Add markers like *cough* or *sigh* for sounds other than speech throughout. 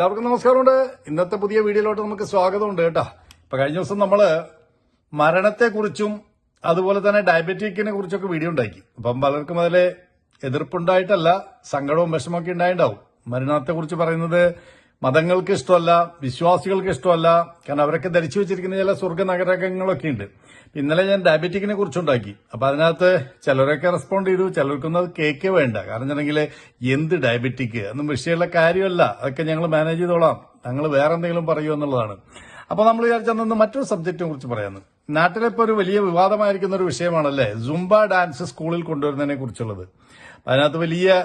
എല്ലാവർക്കും നമസ്കാരമുണ്ട്. ഇന്നത്തെ പുതിയ വീഡിയോയിലോട്ട് നമുക്ക് സ്വാഗതമുണ്ട് കേട്ടോ. ഇപ്പൊ കഴിഞ്ഞ ദിവസം നമ്മൾ മരണത്തെക്കുറിച്ചും അതുപോലെ തന്നെ ഡയബറ്റിക്കിനെ കുറിച്ചൊക്കെ വീഡിയോ ഉണ്ടാക്കി. അപ്പം പലർക്കും അതിലെ എതിർപ്പുണ്ടായിട്ടല്ല സങ്കടവും വിഷമമൊക്കെ ഉണ്ടായിണ്ടാവും. മരണത്തെക്കുറിച്ച് പറയുന്നത് മതങ്ങൾക്ക് ഇഷ്ടമല്ല വിശ്വാസികൾക്ക് ഇഷ്ടമല്ല കാരണം അവരൊക്കെ ധരിച്ചു വെച്ചിരിക്കുന്ന ചില സ്വർഗ നഗരകങ്ങളൊക്കെ ഉണ്ട്. ഇന്നലെ ഞാൻ ഡയബറ്റിക്കിനെ കുറിച്ചുണ്ടാക്കി. അപ്പൊ അതിനകത്ത് ചിലരൊക്കെ റെസ്പോണ്ട് ചെയ്തു ചിലർക്കൊന്നും അത് കേക്ക് വേണ്ട. കാരണം വെച്ചിട്ടുണ്ടെങ്കിൽ എന്ത് ഡയബറ്റിക്? ഒന്നും വിഷയമുള്ള കാര്യമല്ല. അതൊക്കെ ഞങ്ങൾ മാനേജ് ചെയ്തോളാം. ഞങ്ങൾ വേറെ എന്തെങ്കിലും പറയൂ എന്നുള്ളതാണ്. അപ്പൊ നമ്മൾ വിചാരിച്ചെന്ന് മറ്റൊരു സബ്ജക്റ്റിനെ കുറിച്ച് പറയാന്ന്. നാട്ടിലിപ്പോ ഒരു വലിയ വിവാദമായിരിക്കുന്ന ഒരു വിഷയമാണല്ലേ? സുംബ ഡാൻസ് സ്കൂളിൽ കൊണ്ടുവരുന്നതിനെ കുറിച്ചുള്ളത്. അതിനകത്ത് വലിയ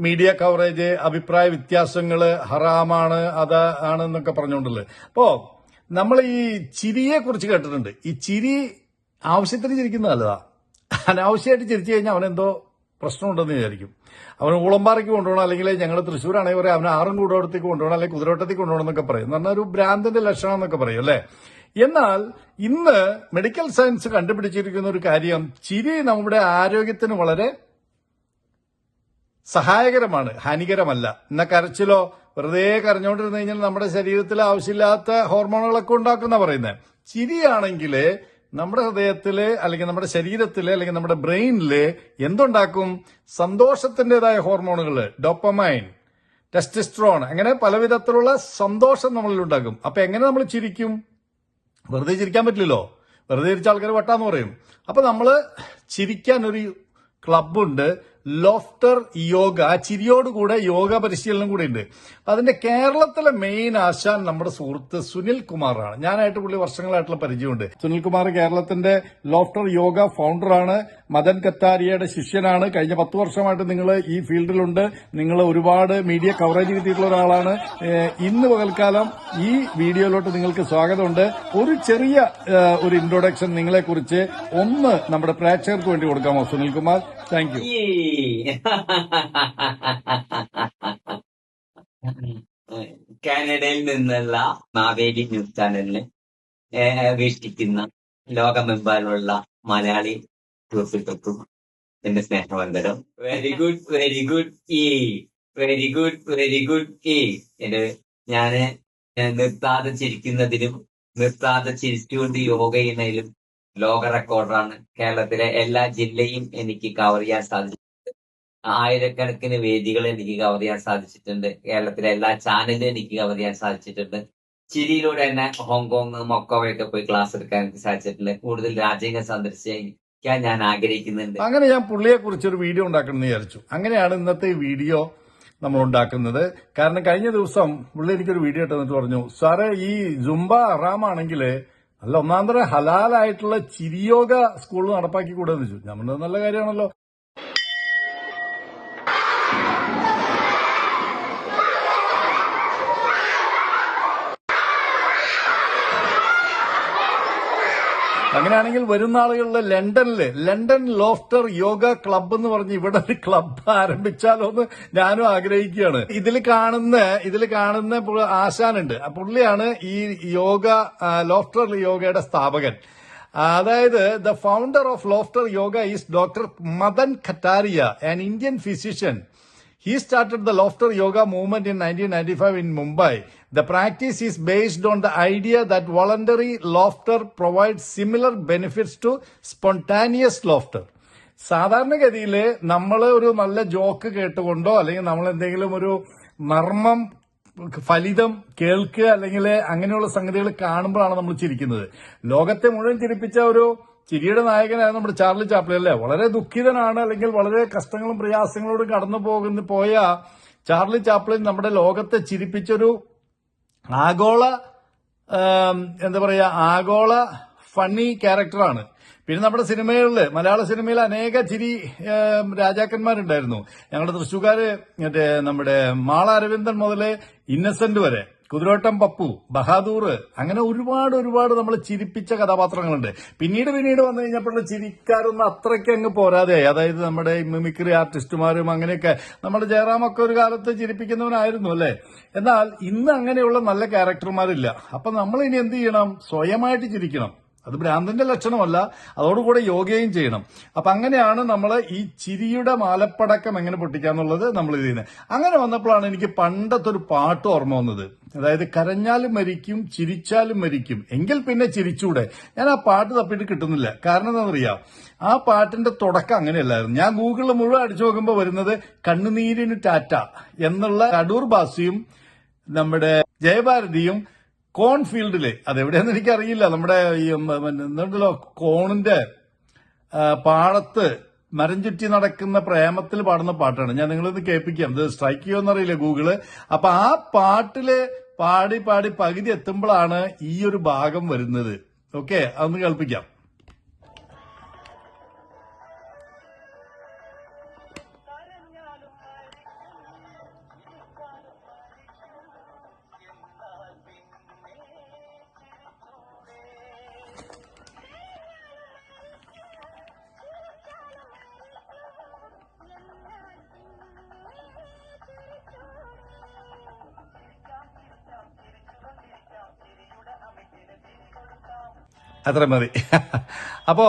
മീഡിയ കവറേജ് അഭിപ്രായ വ്യത്യാസങ്ങൾ ഹറാമാണ് അത് ആണെന്നൊക്കെ പറഞ്ഞുകൊണ്ടല്ലേ അപ്പോ നമ്മൾ ഈ ചിരിയെ കുറിച്ച് കേട്ടിട്ടുണ്ട്. ഈ ചിരി ആവശ്യത്തിന് ചിരിക്കുന്നത് നല്ലതാ. അനാവശ്യമായിട്ട് ചിരിച്ചു കഴിഞ്ഞാൽ അവനെന്തോ പ്രശ്നമുണ്ടെന്ന് വിചാരിക്കും. അവന് ഊളമ്പാറയ്ക്ക് കൊണ്ടുപോകണം അല്ലെങ്കിൽ ഞങ്ങൾ തൃശ്ശൂരാണെങ്കിൽ പറയാം അവനെ ആറും കൂടോടത്തേക്ക് കൊണ്ടുപോകണം അല്ലെങ്കിൽ കുതിരോട്ടത്തേക്ക് കൊണ്ടുപോകണം എന്നൊക്കെ പറയും. എന്ന് പറഞ്ഞാൽ ഒരു ഭ്രാന്തിന്റെ ലക്ഷണം എന്നൊക്കെ പറയും അല്ലേ? എന്നാൽ ഇന്ന് മെഡിക്കൽ സയൻസ് കണ്ടുപിടിച്ചിരിക്കുന്ന ഒരു കാര്യം ചിരി നമ്മുടെ ആരോഗ്യത്തിന് വളരെ സഹായകരമാണ് ഹാനികരമല്ല. എന്ന കരച്ചിലോ വെറുതെ കരഞ്ഞുകൊണ്ടിരുന്നു കഴിഞ്ഞാൽ നമ്മുടെ ശരീരത്തിൽ ആവശ്യമില്ലാത്ത ഹോർമോണുകളൊക്കെ ഉണ്ടാക്കുന്ന പറയുന്നത് ചിരിയാണെങ്കിൽ നമ്മുടെ ഹൃദയത്തിൽ അല്ലെങ്കിൽ നമ്മുടെ ശരീരത്തിൽ അല്ലെങ്കിൽ നമ്മുടെ ബ്രെയിനിൽ എന്തുണ്ടാക്കും? സന്തോഷത്തിന്റേതായ ഹോർമോണുകൾ ഡോപ്പമൈൻ ടെസ്റ്റസ്ട്രോൺ അങ്ങനെ പലവിധത്തിലുള്ള സന്തോഷം നമ്മളിൽ ഉണ്ടാക്കും. അപ്പൊ എങ്ങനെ നമ്മൾ ചിരിക്കും? വെറുതെ ചിരിക്കാൻ പറ്റില്ലല്ലോ. വെറുതെ ചിരിച്ച ആൾക്കാർ വട്ടാന്ന് പറയും. അപ്പൊ നമ്മൾ ചിരിക്കാൻ ഒരു ക്ലബുണ്ട് ലോഫ്റ്റർ യോഗ ആ ചിരിയോടുകൂടെ യോഗ പരിശീലനം കൂടെ ഉണ്ട്. അതിന്റെ കേരളത്തിലെ മെയിൻ ആശാൻ നമ്മുടെ സുഹൃത്ത് സുനിൽ കുമാറാണ്. ഞാനായിട്ട് പുള്ളി വർഷങ്ങളായിട്ടുള്ള പരിചയമുണ്ട്. സുനിൽ കുമാർ കേരളത്തിന്റെ ലോഫ്റ്റർ യോഗ ഫൗണ്ടറാണ് മദൻ കത്താരിയയുടെ ശിഷ്യനാണ്. കഴിഞ്ഞ പത്ത് വർഷമായിട്ട് നിങ്ങൾ ഈ ഫീൽഡിലുണ്ട്. നിങ്ങൾ ഒരുപാട് മീഡിയ കവറേജ് കിട്ടിയിട്ടുള്ള ഒരാളാണ്. ഇന്ന് പകൽക്കാലം ഈ വീഡിയോയിലോട്ട് നിങ്ങൾക്ക് സ്വാഗതമുണ്ട്. ഒരു ചെറിയ ഒരു ഇൻട്രൊഡക്ഷൻ നിങ്ങളെക്കുറിച്ച് ഒന്ന് നമ്മുടെ പ്രേക്ഷകർക്ക് വേണ്ടി കൊടുക്കാമോ സുനിൽ കുമാർ? താങ്ക് യു *laughs* കാനഡയിൽ നിന്നുള്ള മാവേലി ന്യൂസ് ചാനലിന് വീക്ഷിക്കുന്ന ലോകമെമ്പാടുമുള്ള മലയാളി സുഹൃത്തുക്കൾക്കും എന്റെ സ്നേഹവന്തരം വെരി ഗുഡ് വെരി ഗുഡ് ഈ വെരി ഗുഡ് വെരി ഗുഡ് ഈ എന്റെ ഞാൻ നിർത്താതെ ചിരിക്കുന്നതിലും നിർത്താതെ ചിരിച്ചുകൊണ്ട് യോഗ ചെയ്യുന്നതിലും ലോക റെക്കോർഡറാണ് കേരളത്തിലെ എല്ലാ ജില്ലയും എനിക്ക് കവർ ചെയ്യാൻ സാധിച്ചിട്ടുണ്ട്. ആയിരക്കണക്കിന് വേദികൾ എനിക്ക് കവർ ചെയ്യാൻ സാധിച്ചിട്ടുണ്ട്. കേരളത്തിലെ എല്ലാ ചാനലും എനിക്ക് കവർ ചെയ്യാൻ സാധിച്ചിട്ടുണ്ട്. ചിരിയിലൂടെ തന്നെ ഹോങ്കോങ് മൊക്കോവയൊക്കെ പോയി ക്ലാസ് എടുക്കാൻ എനിക്ക് സാധിച്ചിട്ടുണ്ട്. കൂടുതൽ രാജ്യങ്ങൾ സന്ദർശിക്കാൻ ഞാൻ ആഗ്രഹിക്കുന്നുണ്ട്. അങ്ങനെ ഞാൻ പുള്ളിയെ കുറിച്ച് ഒരു വീഡിയോ ഉണ്ടാക്കണമെന്ന് വിചാരിച്ചു. അങ്ങനെയാണ് ഇന്നത്തെ വീഡിയോ നമ്മൾ ഉണ്ടാക്കുന്നത്. കാരണം കഴിഞ്ഞ ദിവസം പുള്ളി എനിക്കൊരു വീഡിയോ ഇട്ടെന്നിട്ട് പറഞ്ഞു സാറേ ഈ ജുംബ അറാമാണെങ്കിൽ നല്ല ഒന്നാം തരം ഹലാലായിട്ടുള്ള ചിരിയോഗ സ്കൂൾ നടപ്പാക്കി കൂടെ എന്ന് ചോദിച്ചു നമ്മുടെ നല്ല കാര്യമാണല്ലോ. അങ്ങനെയാണെങ്കിൽ വരുന്ന ആളുകളിൽ ലണ്ടനിൽ ലണ്ടൻ ലോഫ്റ്റർ യോഗ ക്ലബ്ബ് എന്ന് പറഞ്ഞ് ഇവിടെ ഒരു ക്ലബ്ബ് ആരംഭിച്ചാലോ എന്ന് ഞാനും ആഗ്രഹിക്കുകയാണ്. ഇതിൽ കാണുന്ന ഇതിൽ കാണുന്ന ആശാനുണ്ട്. പുള്ളിയാണ് ഈ യോഗ ലോഫ്റ്റർ യോഗയുടെ സ്ഥാപകൻ. അതായത് the founder of laughter yoga is doctor Madan Kataria an Indian physician He started the Laughter Yoga movement in 1995 in Mumbai. The practice is based on the idea that voluntary laughter provides similar benefits to spontaneous laughter. സാധാരണഗതിയിൽ നമ്മൾ ഒരു നല്ല joke കേട്ടുകൊണ്ടോ അല്ലെങ്കിൽ നമ്മൾ എന്തെങ്കിലും ഒരു നർമ്മം ഫലിതം കേൾക്കുക അല്ലെങ്കിൽ അങ്ങനെയുള്ള സംഗതികൾ കാണുമ്പോഴാണ് നമ്മൾ ചിരിക്കുന്നത് ലോകത്തെ മുഴുവൻ ചിരിപ്പിച്ച ഒരു ചിരിയുടെ നായകനായ നമ്മുടെ ചാർലി ചാപ്ലിൻ അല്ലേ വളരെ ദുഃഖിതനാണ് അല്ലെങ്കിൽ വളരെ കഷ്ടങ്ങളും പ്രയാസങ്ങളോടും കടന്നു പോകുന്ന പോയ ചാർലി ചാപ്ലിൻ നമ്മുടെ ലോകത്തെ ചിരിപ്പിച്ചൊരു ആഗോള എന്താ പറയുക ആഗോള ഫണ്ണി ക്യാരക്ടറാണ്. പിന്നെ നമ്മുടെ സിനിമകളിൽ മലയാള സിനിമയിൽ അനേക ചിരി രാജാക്കന്മാരുണ്ടായിരുന്നു. ഞങ്ങളുടെ തൃശ്ശൂക്കാര് മറ്റേ നമ്മുടെ മാള അരവിന്ദൻ മുതലേ ഇന്നസെന്റ് വരെ. കുതിരോട്ടം പപ്പു ബഹാദൂർ അങ്ങനെ ഒരുപാട് ഒരുപാട് നമ്മൾ ചിരിപ്പിച്ച കഥാപാത്രങ്ങളുണ്ട്. പിന്നീട് പിന്നീട് വന്നു കഴിഞ്ഞപ്പോൾ ചിരിക്കാരൊന്നും അത്രയ്ക്ക് അങ്ങ് പോരാതെയായി. അതായത് നമ്മുടെ മിമിക്രി ആർട്ടിസ്റ്റുമാരും അങ്ങനെയൊക്കെ നമ്മുടെ ജയറാമൊക്കെ ഒരു കാലത്ത് ചിരിപ്പിക്കുന്നവനായിരുന്നു അല്ലേ? എന്നാൽ ഇന്ന് അങ്ങനെയുള്ള നല്ല ക്യാരക്ടർമാരില്ല. അപ്പൊ നമ്മൾ ഇനി എന്ത് ചെയ്യണം? സ്വയമായിട്ട് ചിരിക്കണം. അത് ഭ്രാന്തിന്റെ ലക്ഷണമല്ല അതോടുകൂടെ യോഗയും ചെയ്യണം. അപ്പൊ അങ്ങനെയാണ് നമ്മൾ ഈ ചിരിയുടെ മാലപ്പടക്കം എങ്ങനെ പൊട്ടിക്കാന്നുള്ളത് നമ്മൾ ഇത് ചെയ്യുന്നത്. അങ്ങനെ വന്നപ്പോഴാണ് എനിക്ക് പണ്ടത്തെ ഒരു പാട്ട് ഓർമ്മ വന്നത്. അതായത് കരഞ്ഞാലും മരിക്കും ചിരിച്ചാലും മരിക്കും. എങ്കിൽ പിന്നെ ചിരിച്ചൂടെ. ഞാൻ ആ പാട്ട് തപ്പിയിട്ട് കിട്ടുന്നില്ല. കാരണം എന്താണെന്നറിയാം? ആ പാട്ടിന്റെ തുടക്കം അങ്ങനെയല്ലായിരുന്നു. ഞാൻ ഗൂഗിളിൽ മുഴുവൻ അടിച്ചു നോക്കുമ്പോൾ വരുന്നത് കണ്ണുനീരിന് ടാറ്റ എന്നുള്ള കടൂർ ബാസിയും നമ്മുടെ ജയഭാരതിയും കോൺഫീൽഡിൽ. അതെവിടെയാന്ന് എനിക്കറിയില്ല. നമ്മുടെ ഈ ഉം, എന്തുണ്ടല്ലോ കോണിന്റെ പാടത്ത് മരം ചുറ്റി നടക്കുന്ന പ്രേമത്തിൽ പാടുന്ന പാട്ടാണ്. ഞാൻ നിങ്ങളിത് കേൾപ്പിക്കാം. ഇത് സ്ട്രൈക്ക് ചെയ്യുമെന്നറിയില്ല ഗൂഗിൾ? അപ്പൊ ആ പാട്ടിൽ പാടി പാടി പകുതി എത്തുമ്പോഴാണ് ഈ ഒരു ഭാഗം വരുന്നത്. ഓക്കെ അതൊന്ന് കേൾപ്പിക്കാം. അത്ര മതി. അപ്പോ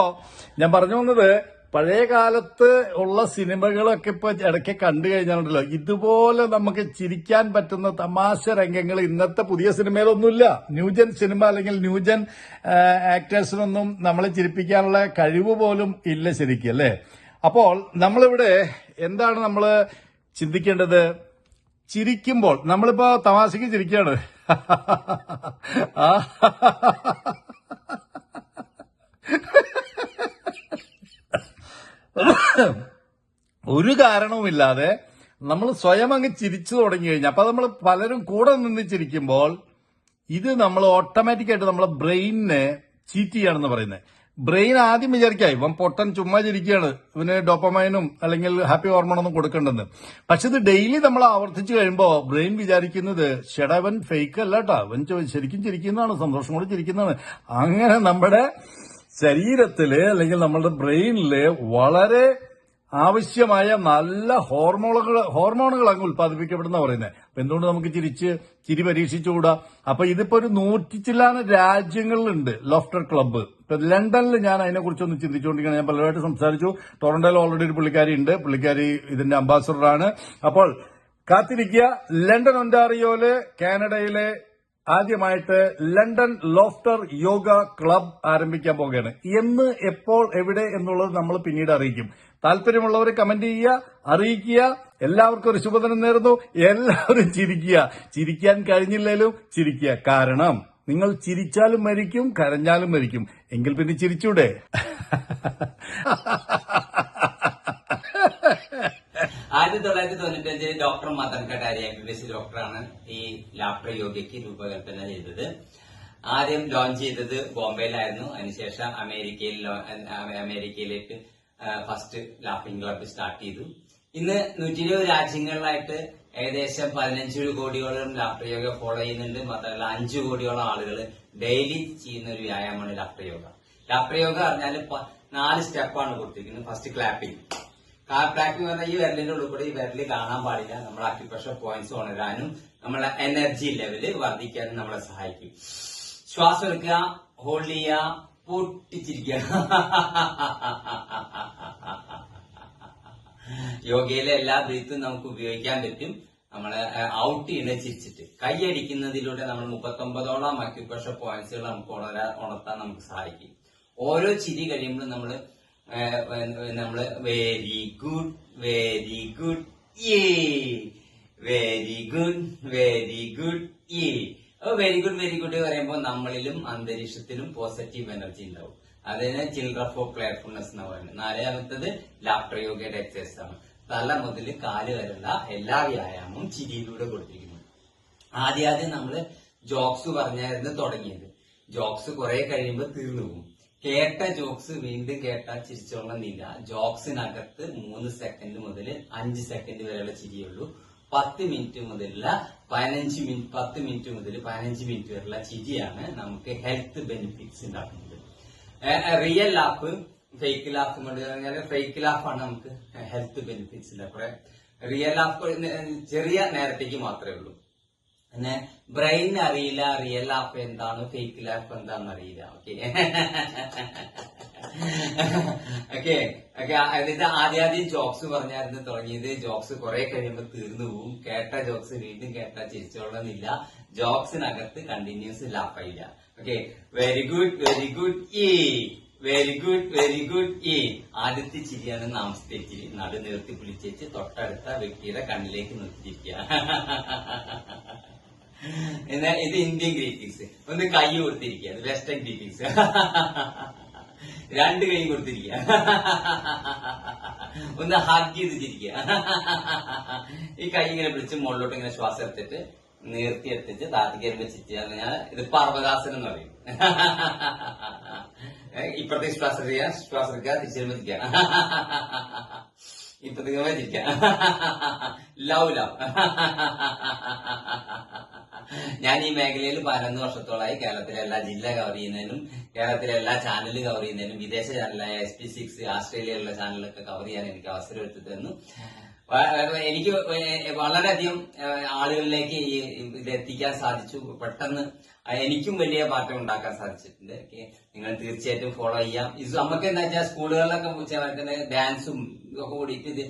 ഞാൻ പറഞ്ഞു വന്നത് പഴയ കാലത്ത് ഉള്ള സിനിമകളൊക്കെ ഇപ്പൊ ഇടയ്ക്ക് കണ്ടു കഴിഞ്ഞാലുണ്ടല്ലോ. ഇതുപോലെ നമുക്ക് ചിരിക്കാൻ പറ്റുന്ന തമാശ രംഗങ്ങൾ ഇന്നത്തെ പുതിയ സിനിമയിലൊന്നുമില്ല. ന്യൂജൻ സിനിമ അല്ലെങ്കിൽ ന്യൂജൻ ആക്ടേഴ്സിനൊന്നും നമ്മളെ ചിരിപ്പിക്കാനുള്ള കഴിവ് പോലും ഇല്ല ശരിക്കും അല്ലേ? അപ്പോൾ നമ്മളിവിടെ എന്താണ് നമ്മൾ ചിന്തിക്കേണ്ടത്? ചിരിക്കുമ്പോൾ നമ്മളിപ്പോ തമാശക്ക് ചിരിക്കുകയാണ്. ആ ഒരു കാരണവുമില്ലാതെ നമ്മൾ സ്വയം അങ്ങ് ചിരിച്ചു തുടങ്ങി കഴിഞ്ഞാൽ അപ്പൊ നമ്മൾ പലരും കൂടെ നിന്ന് ചിരിക്കുമ്പോൾ ഇത് നമ്മൾ ഓട്ടോമാറ്റിക്കായിട്ട് നമ്മളെ ബ്രെയിനിനെ ചീറ്റ് ചെയ്യാണെന്ന് പറയുന്നത്. ബ്രെയിൻ ആദ്യം വിചാരിക്കുക ഇവൻ പൊട്ടൻ ചുമ്മാ ചിരിക്കുകയാണ് ഇവന് ഡോപ്പമൈനും അല്ലെങ്കിൽ ഹാപ്പി ഹോർമോണൊന്നും കൊടുക്കേണ്ടെന്ന്. പക്ഷെ ഇത് ഡെയിലി നമ്മൾ ആവർത്തിച്ചു കഴിയുമ്പോൾ ബ്രെയിൻ വിചാരിക്കുന്നത് ഷെടവൻ ഫേക്ക് അല്ല കേട്ടോ അവൻ ശരിക്കും ചിരിക്കുന്നതാണ് സന്തോഷം കൊണ്ട് ചിരിക്കുന്നതാണ്. അങ്ങനെ നമ്മുടെ ശരീരത്തിൽ അല്ലെങ്കിൽ നമ്മുടെ ബ്രെയിനിൽ വളരെ ആവശ്യമായ നല്ല ഹോർമോണുകൾ ഹോർമോണുകൾ അങ്ങ് ഉൽപ്പാദിപ്പിക്കപ്പെടുന്ന പറയുന്നത് അപ്പൊ എന്തുകൊണ്ട് നമുക്ക് ചിരിച്ച് ചിരി പരീക്ഷിച്ചുകൂടാ? അപ്പൊ ഇതിപ്പോ ഒരു നൂറ്റി ചില്ലാന രാജ്യങ്ങളിലുണ്ട് ലോഫ്റ്റർ ക്ലബ്ബ്. ഇപ്പൊ ലണ്ടനിൽ ഞാൻ അതിനെക്കുറിച്ചൊന്ന് ചിന്തിച്ചുകൊണ്ടിരിക്കുകയാണ്. ഞാൻ പലരുമായിട്ട് സംസാരിച്ചു. ടൊറന്റോയിൽ ഓൾറെഡി ഒരു പുള്ളിക്കാരി ഉണ്ട്. പുള്ളിക്കാരി ഇതിന്റെ അംബാസഡറാണ് അപ്പോൾ കാത്തിരിക്കുക. ലണ്ടൻ ഒന്റാറിയോയിലെ കാനഡയിലെ ആദ്യമായിട്ട് ലണ്ടൻ ലോഫ്റ്റർ യോഗ ക്ലബ് ആരംഭിക്കാൻ പോവുകയാണ്. എന്ന് എപ്പോൾ എവിടെ എന്നുള്ളത് നമ്മൾ പിന്നീട് അറിയിക്കും. താല്പര്യമുള്ളവർ കമന്റ് ചെയ്യുക അറിയിക്കുക. എല്ലാവർക്കും ഒരു ശുഭദിനം നേരുന്നു. എല്ലാവരും ചിരിക്കുക. ചിരിക്കാൻ കഴിഞ്ഞില്ലേലും ചിരിക്കുക. കാരണം നിങ്ങൾ ചിരിച്ചാലും മരിക്കും കരഞ്ഞാലും മരിക്കും. എങ്കിൽ പിന്നെ ചിരിച്ചൂടെ? *laughs* ആയിരത്തി തൊള്ളായിരത്തി തൊണ്ണൂറ്റഞ്ചിൽ doctor Madan Kattari M B B S ഡോക്ടറാണ് ഈ ലാപ്ടർ യോഗയ്ക്ക് രൂപകൽപ്പന ചെയ്തത്. ആദ്യം ലോഞ്ച് ചെയ്തത് ബോംബെയിലായിരുന്നു. അതിനുശേഷം അമേരിക്കയിൽ അമേരിക്കയിലേക്ക് ഫസ്റ്റ് ലാഫിംഗ് ക്ലബ് സ്റ്റാർട്ട് ചെയ്തു. ഇന്ന് നൂറ്റി ഇരുപത് രാജ്യങ്ങളിലായിട്ട് ഏകദേശം പതിനഞ്ച് കോടിയോളം ലാഫ്റ്റർ യോഗ ഫോളോ ചെയ്യുന്നുണ്ട്. മാത്രമല്ല അഞ്ചു കോടിയോളം ആളുകൾ ഡെയിലി ചെയ്യുന്ന ഒരു വ്യായാമമാണ് ലാഫ്റ്റർ യോഗ ലാഫ്റ്റർ യോഗ പറഞ്ഞാൽ നാല് സ്റ്റെപ്പാണ് കൊടുത്തിരിക്കുന്നത്. ഫസ്റ്റ് ക്ലാപ്പിംഗ് കാർ എന്ന് പറഞ്ഞാൽ ഈ വിരലിന്റെ കൂടെ ഈ വിരൽ കാണാൻ പാടില്ല. നമ്മുടെ അക്യുപ്രഷർ പോയിന്റ്സ് ഉണരാനും നമ്മളെ എനർജി ലെവൽ വർദ്ധിക്കാനും നമ്മളെ സഹായിക്കും. ശ്വാസം എടുക്കുക ഹോൾഡ് ചെയ്യുക പൊട്ടിച്ചിരിക്കുക. യോഗയിലെ എല്ലാ ബ്രീത്തും നമുക്ക് ഉപയോഗിക്കാൻ പറ്റും. നമ്മളെ ഔട്ട് ചെയ്യുന്ന ചിരിച്ചിട്ട്. കൈയടിക്കുന്നതിലൂടെ നമ്മൾ മുപ്പത്തൊമ്പതോളം അക്യുപ്രഷർ പോയിന്റ്സുകൾ നമുക്ക് ഉണരാ ഉണർത്താൻ നമുക്ക് സഹായിക്കും ഓരോ ചിരി കഴിയുമ്പോഴും നമ്മൾ ഏഹ് നമ്മൾ വെരി ഗുഡ് വെരി ഗുഡ് ഏ വെരി ഗുഡ് വെരി ഗുഡ് ഏ വെരി ഗുഡ് വെരി ഗുഡ് പറയുമ്പോൾ നമ്മളിലും അന്തരീക്ഷത്തിലും പോസിറ്റീവ് എനർജി ഉണ്ടാവും. അതിന് ചിൽഡ്രൻ ഫോർ പ്ലേറ്റ്ഫുൾനെസ് എന്ന് പറയുന്നത്. നാലാമത്തത് ലാഫ്റ്റർ യോഗയുടെ എക്സസൈസ് ആണ്. തല മുതൽ കാൽ വരെയുള്ള എല്ലാ വ്യായാമവും ചിരിയിലൂടെ കൊടുത്തിരിക്കുന്നു. ആദ്യം ആദ്യം നമ്മൾ ജോക്സ് പറഞ്ഞായിരുന്നു തുടങ്ങിയത്. ജോക്സ് കുറെ കഴിയുമ്പോൾ തീർന്നു പോകും. കേട്ട ജോക്സ് വീണ്ടും കേട്ടാൽ ചിരിച്ചോളണമെന്നില്ല ജോക്സിനകത്ത് മൂന്ന് സെക്കൻഡ് മുതൽ അഞ്ച് സെക്കൻഡ് വരെയുള്ള ചിരിയുള്ളൂ. പത്ത് മിനിറ്റ് മുതലുള്ള പതിനഞ്ച് മിനിറ്റ് പത്ത് മിനിറ്റ് മുതൽ പതിനഞ്ച് മിനിറ്റ് വരെയുള്ള ചിരിയാണ് നമുക്ക് ഹെൽത്ത് ബെനിഫിറ്റ്സ് ഉണ്ടാക്കുന്നത്. റിയൽ ലാഫ് ഫേക്ക് ലാഫ് കൊണ്ട് പറഞ്ഞാൽ ഫേക്ക് ലാഫാണ് നമുക്ക് ഹെൽത്ത് ബെനിഫിറ്റ്സ് കുറെ റിയൽ ലാഫ് ചെറിയ നേരത്തേക്ക് മാത്രമേ ഉള്ളൂ. പിന്നെ ബ്രെയിൻ അറിയില്ല റിയൽ ആപ്പ് എന്താണ് ഫേക്ക് ലാപ്പ് എന്താണെന്ന് അറിയില്ല. ഓക്കെ ഓക്കെ ഓക്കെ അതിന്റെ ആദ്യം ആദ്യം ജോക്സ് പറഞ്ഞായിരുന്നു തുടങ്ങിയത്. ജോക്സ് കുറെ കഴിയുമ്പോൾ തീർന്നു പോവും. കേട്ട ജോക്സ് വീണ്ടും കേട്ട ചിരിച്ചോളന്നില്ല. ജോക്സിനകത്ത് continuous ലാഫായില്ല okay very good very good ഈ വെരി ഗുഡ് വെരി ഗുഡ് ഈ ആദ്യത്തെ ചിരിയാണ് നാമത്തെ ചിരി നടു നിർത്തി പിടിച്ചേച്ച് തൊട്ടടുത്ത വ്യക്തിയുടെ കണ്ണിലേക്ക് നിർത്തിയിരിക്കുക. എന്നാൽ ഇത് ഇന്ത്യൻ ഗ്രീറ്റിംഗ്സ് ഒന്ന് കൈ കൊടുത്തിരിക്കുക. അത് വെസ്റ്റേൺ ഗ്രീറ്റിംഗ്സ് രണ്ട് കൈ കൊടുത്തിരിക്കുക. ഒന്ന് ഹഗ് ചെയ്തിരിക്കുക ഈ കൈ ഇങ്ങനെ പിടിച്ച് മുകളിലോട്ട് ഇങ്ങനെ ശ്വാസം എടുത്തിട്ട് നീർത്തി എടുത്തിട്ട് താത്തിക്കേരി വെച്ചിട്ട് ഞാൻ ഇത് പർവതാസനം എന്ന് പറയും. ഇപ്പുറത്തെ ശ്വാസം ചെയ്യാം ശ്വാസം എടുക്കുക തിരിച്ചു ഇപ്പുറത്തേക്ക് വരുമ്പോ ലവ് ലവ് ഞാൻ ഈ മേഖലയിൽ പതിനൊന്ന് വർഷത്തോളമായി കേരളത്തിലെ എല്ലാ ജില്ല കവർ ചെയ്യുന്നതിനും കേരളത്തിലെ എല്ലാ ചാനൽ കവർ ചെയ്യുന്നതിനും വിദേശ ചാനലായ എസ് പി സിക്സ് ആസ്ട്രേലിയയിലുള്ള ചാനലൊക്കെ കവർ ചെയ്യാൻ എനിക്ക് അവസരം എടുത്തു തന്നു. എനിക്ക് വളരെയധികം ആളുകളിലേക്ക് ഈ ഇത് എത്തിക്കാൻ സാധിച്ചു. പെട്ടെന്ന് എനിക്കും വലിയ മാറ്റം ഉണ്ടാക്കാൻ സാധിച്ചിട്ടുണ്ട്. നിങ്ങൾ തീർച്ചയായിട്ടും ഫോളോ ചെയ്യാം. ഇത് നമുക്ക് എന്താ വെച്ചാൽ സ്കൂളുകളിലൊക്കെ ഡാൻസും ഇതൊക്കെ കൂടിയിട്ട് ഇത്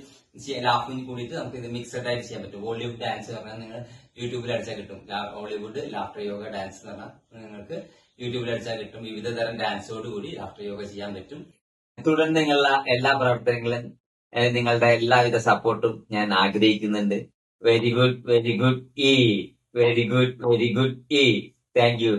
ലാഫും കൂടിയിട്ട് നമുക്ക് ഇത് മിക്സഡ് ആയിട്ട് ചെയ്യാൻ പറ്റും. ബോളിവുഡ് ഡാൻസ് പറഞ്ഞാൽ നിങ്ങൾ യൂട്യൂബിൽ അടിച്ചാൽ കിട്ടും. ഹോളിവുഡ് ലാഫ്റ്റർ യോഗ ഡാൻസ് എന്ന് പറഞ്ഞാൽ നിങ്ങൾക്ക് യൂട്യൂബിൽ അടിച്ചാൽ കിട്ടും. വിവിധ തരം ഡാൻസോട് കൂടി ലാഫ്റ്റർ യോഗ ചെയ്യാൻ പറ്റും. തുടർന്ന് നിങ്ങളുടെ എല്ലാ പ്രവർത്തനങ്ങളും നിങ്ങളുടെ എല്ലാവിധ സപ്പോർട്ടും ഞാൻ ആഗ്രഹിക്കുന്നുണ്ട്. വെരി ഗുഡ് വെരി ഗുഡ് ഇ വെരി ഗുഡ് വെരി ഗുഡ് ഇ താങ്ക് യു